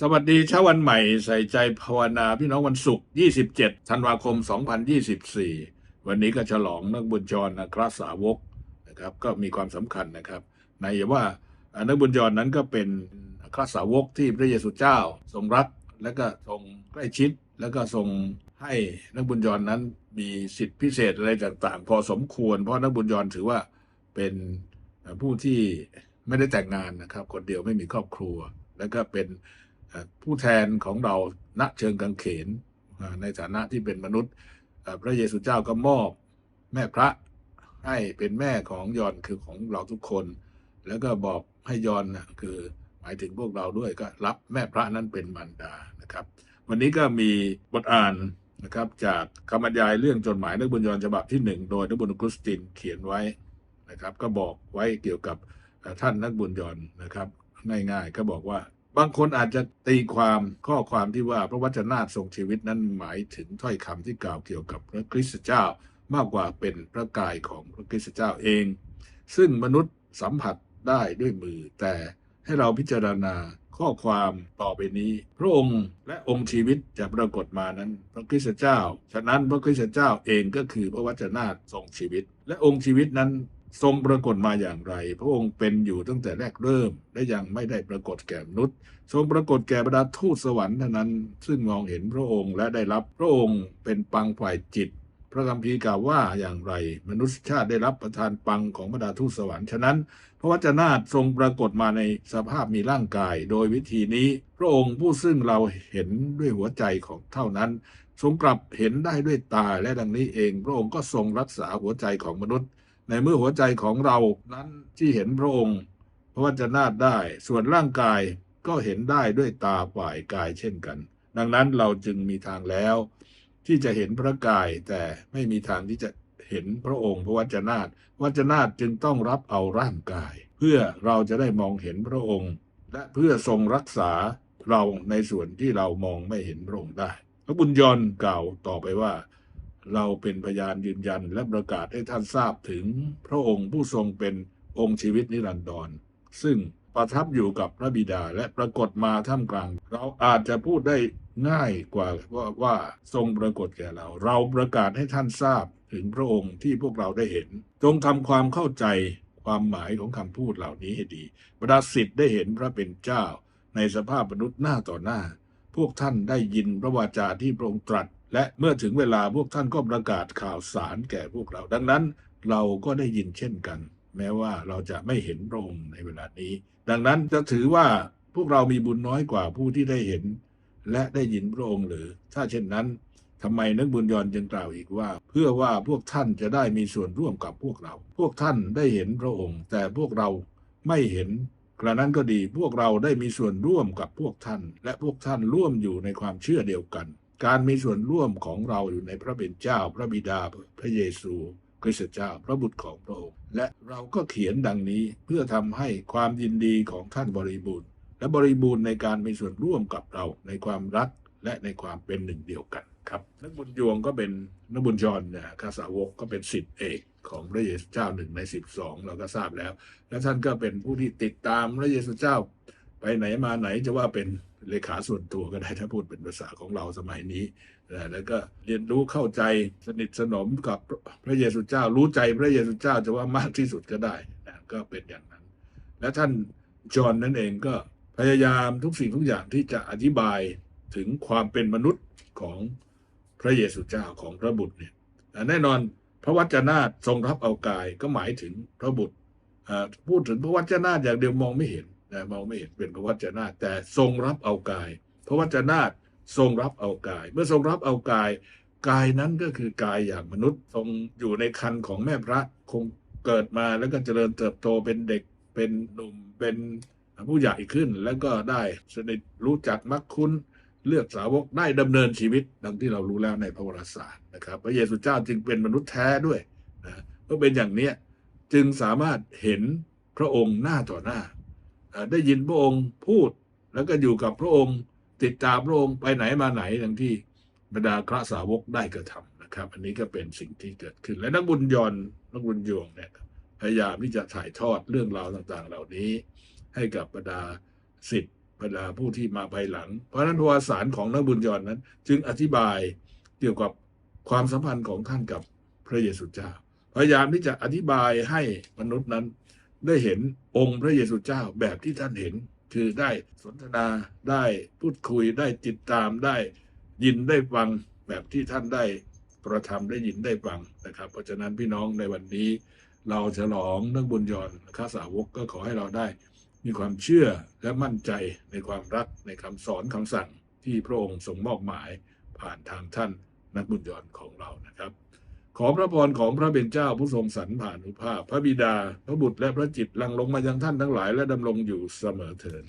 สวัสดีเช้าวันใหม่ใส่ใจภาวนาพี่น้องวันศุกร์ 27 ธันวาคม 2024 วันนี้ก็ฉลองนักบุญจรนะคราสาวกนะครับ ก็มีความสำคัญนะครับ ในว่านักบุญจรนั้นก็เป็นคราสาวกที่พระเยซูเจ้า ทรงรักและก็ทรงใกล้ชิด แล้วก็ทรงให้นักบุญจรนั้นมีสิทธิพิเศษอะไรต่างๆ พอสมควร เพราะนักบุญจรถือว่าเป็นผู้ที่ไม่ได้แต่งงานนะครับ คนเดียวไม่มีครอบครัว แล้วก็เป็น ผู้แทนของเราณเชิงกังเขนในฐานะที่เป็นมนุษย์ พระเยซูเจ้าก็มอบแม่พระให้เป็นแม่ของยอนคือของเราทุกคน แล้วก็บอกให้ยอนนะคือหมายถึงพวกเราด้วยก็รับแม่พระนั้นเป็นมารดานะครับ วันนี้ก็มีบทอ่านนะครับจากคำบรรยายเรื่องจดหมายนักบุญยอนฉบับที่หนึ่งโดยนักบุญคริสตินเขียนไว้นะครับ ก็บอกไว้เกี่ยวกับท่านนักบุญยอนนะครับ ง่ายๆ ก็บอกว่า บางคนอาจจะตีความข้อความที่ว่าพระวจนะทรงชีวิตนั้นหมายถึงถ้อยคำที่กล่าวเกี่ยวกับพระคริสตเจ้ามากกว่าเป็นพระกายของพระคริสตเจ้าเอง ซึ่งมนุษย์สัมผัสได้ด้วยมือ แต่ให้เราพิจารณาข้อความต่อไปนี้ พระองค์และองค์ชีวิตจะปรากฏมานั้น พระคริสตเจ้า ฉะนั้นพระคริสตเจ้าเองก็คือพระวจนะทรงชีวิต และองค์ชีวิตนั้น ทรงปรากฏมาอย่างไร พระองค์เป็นอยู่ตั้งแต่แรกเริ่ม และยังไม่ได้ปรากฏแก่มนุษย์ ทรงปรากฏแก่บรรดาทูตสวรรค์เท่านั้น ซึ่งมองเห็นพระองค์และได้รับพระองค์เป็นปังฝ่ายจิต พระคัมภีร์กล่าวว่าอย่างไร มนุษยชาติได้รับประทานปังของบรรดาทูตสวรรค์ฉะนั้น พระวจนะทรงปรากฏมาในสภาพมีร่างกาย โดยวิธีนี้ พระองค์ผู้ซึ่งเราเห็นด้วยหัวใจของเท่านั้นทรงกลับเห็นได้ด้วยตาและดังนี้เอง พระองค์ก็ทรงรักษาหัวใจของมนุษย์ ในเมื่อหัวใจของเรานั้นที่เห็นพระองค์พระวจนะได้ ส่วนร่างกายก็เห็นได้ด้วยตาฝ่ายกายเช่นกัน ดังนั้นเราจึงมีทางแล้ว ที่จะเห็นพระกายแต่ไม่มีทางที่จะเห็นพระองค์พระวจนะวจนะจึงต้องรับเอาร่างกาย เพื่อเราจะได้มองเห็นพระองค์ และเพื่อทรงรักษาเราในส่วนที่เรามองไม่เห็นพระองค์ได้ พระบุญยน์กล่าวต่อไปว่า เราเป็นพยานยืนยันและประกาศให้ท่านทราบถึงพระองค์ผู้ทรงเป็นองค์ชีวิตนิรันดร ซึ่งประทับอยู่กับพระบิดาและปรากฏมาท่ามกลาง เราอาจจะพูดได้ง่ายกว่าว่าว่าทรงปรากฏแก่เรา เราประกาศให้ท่านทราบถึงพระองค์ที่พวกเราได้เห็น จงทำความเข้าใจความหมายของคำพูดเหล่านี้ให้ดีบรรดาสิทธิ์ได้เห็นพระเป็นเจ้า ในสภาพมนุษย์หน้าต่อหน้า พวกท่านได้ยินพระวาจาที่พระองค์ตรัส และเมื่อถึงเวลาพวกท่านก็ประกาศข่าวสารแก่พวกเรา ดังนั้นเราก็ได้ยินเช่นกัน แม้ว่าเราจะไม่เห็นพระองค์ในเวลานี้ ดังนั้นจะถือว่าพวกเรามีบุญน้อยกว่าผู้ที่ได้เห็น และได้ยินพระองค์หรือ ถ้าเช่นนั้นทำไมนักบุญยอนจึงกล่าวอีกว่า เพื่อว่าพวกท่านจะได้มีส่วนร่วมกับพวกเรา พวกท่านได้เห็นพระองค์ แต่พวกเราไม่เห็นกระนั้นก็ดีพวกเราได้มีส่วนร่วมกับพวกท่าน และพวกท่านร่วมอยู่ในความเชื่อเดียวกัน การมีส่วนร่วมของเราอยู่ในพระเป็นเจ้า พระบิดา พระเยซู คริสต์เจ้า พระบุตรของพระองค์ และเราก็เขียนดังนี้เพื่อทำให้ความยินดีของท่านบริบูรณ์ และบริบูรณ์ในการมีส่วนร่วมกับเราในความรักและในความเป็นหนึ่งเดียวกันครับนักบุญยวงก็เป็นนักบุญจรเนี่ยข้าสาวกก็เป็นสิทธิเอกของพระเยซูเจ้าหนึ่งในสิบสองเราก็ทราบแล้ว และท่านก็เป็นผู้ที่ติดตามพระเยซูเจ้า ไปไหนมาไหนจะว่าเป็น เลขาส่วนตัวก็ได้ถ้าพูดเป็นภาษาของเราสมัยนี้นะแล้วก็เรียนรู้เข้าใจสนิทสนมกับพระเยซูเจ้า รู้ใจพระเยซูเจ้าจะว่ามากที่สุดก็ได้นะก็เป็นอย่างนั้น และท่านจอห์นนั่นเองก็พยายามทุกสิ่งทุกอย่างที่จะอธิบายถึงความเป็นมนุษย์ของพระเยซูเจ้าของพระบุตรเนี่ยแน่นอนพระวจนะทรงรับเอากายก็หมายถึงพระบุตรพูดถึงพระวจนะอย่างเดียวมองไม่เห็น นะมองไม่เห็นเป็นพระวจนะแต่ทรงรับเอากาย พระวจนะทรงรับเอากาย เมื่อทรงรับเอากาย กายนั้นก็คือกายอย่างมนุษย์ทรงอยู่ในคันของแม่พระคงเกิดมาแล้วก็เจริญเติบโตเป็นเด็กเป็นหนุ่มเป็นผู้ใหญ่ขึ้นแล้วก็ได้สนิทรู้จักมักคุ้นเลือกสาวกได้ดำเนินชีวิต ดังที่เรารู้แล้วในพระวรศารนะครับ พระเยซูเจ้าจึงเป็นมนุษย์แท้ด้วยนะเมื่อเป็นอย่างเนี้ยจึงสามารถเห็นพระองค์หน้าต่อหน้า ได้ยินพระองค์พูดแล้วก็อยู่กับพระองค์ ติดตามพระองค์ไปไหนมาไหนดังที่บรรดาพระสาวกได้กระทำนะครับ อันนี้ก็เป็นสิ่งที่เกิดขึ้น และนักบุญยนนักบุญยงเนี่ยพยายามที่จะถ่ายทอดเรื่องราวต่างๆ เหล่านี้ ให้กับบรรดาสิทธิ์บรรดาผู้ที่มาภายหลัง เพราะฉะนั้นวารสารของนักบุญยอนนั้น จึงอธิบายเกี่ยวกับความสัมพันธ์ของท่านกับพระเยซูเจ้าพยายามที่จะอธิบายให้มนุษย์นั้น ได้เห็นองค์พระเยซูเจ้าแบบที่ท่านเห็น คือได้สนทนาได้พูดคุยได้ติดตามได้ยินได้ฟังแบบที่ท่านได้กระทำได้ยินได้ฟังนะครับ เพราะฉะนั้นพี่น้องในวันนี้ เราฉลองนักบุญยอนข้าสาวกก็ขอให้เราได้ มีความเชื่อและมั่นใจในความรักในคำสอนคำสั่งที่พระองค์ทรงมอบหมายผ่านทางท่านนักบุญยอนของเรานะครับ ขอพระพรของพระเป็นเจ้าผู้ทรงสรรผ่านุภาพ พระบิดา พระบุตรและพระจิตรลังลงมายังท่านทั้งหลายและดำรงอยู่เสมอเถิด